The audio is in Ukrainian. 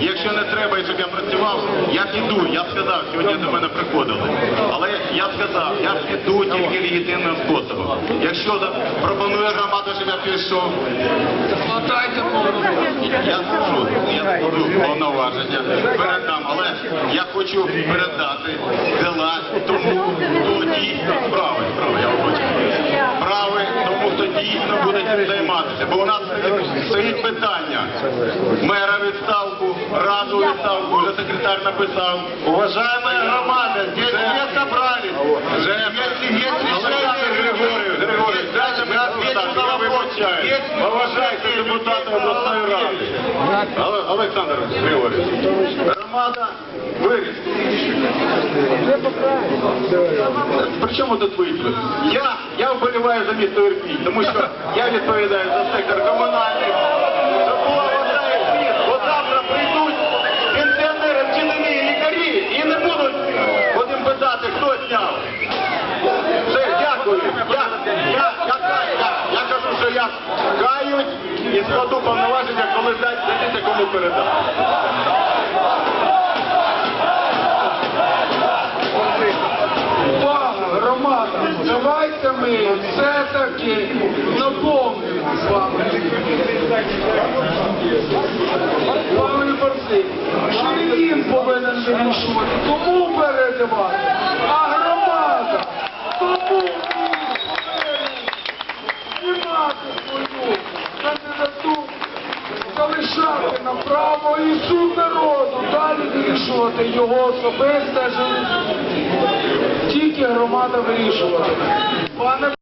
Якщо не треба, і щоб я працював, я піду. Я сказав, сьогодні до мене приходили. Але я сказав, я піду тільки легітимним способом. Якщо пропонує громада, щоб я пішов, я скажу, я скажу повноваження, передам, але я хочу передати дела тому, хто дійсно справи, справи, я вибачаю. Справи тому, хто дійсно буде цим займатися. Бо у нас стоїть питання. Мера у відставку, раду у відставку, секретар написав. Уважаемая громада, здесь все собрались. Если Олександр Григорьевич, Григорьевич, дайте мені сказати, я вибачаю. Поважайте депутата обласної ради. Але- Олександр Григорьович, громада вирішила. При чому тут вийшли? Я, я вболіваю за місто Ірпінь, тому що я відповідаю за сектор комунальний. Хто зняв. Все, дякую. Я, я, я, я, я кажу, що я каюсь і складу повноваження, коли дадіться кому передати. Громада, давайте ми все-таки наповнимо з вами. Пане Барсик, що він повинен вирішувати, кому передавати, залишати на право і суд народу, далі вирішувати його особисте життя. Тільки громада вирішувати. Пане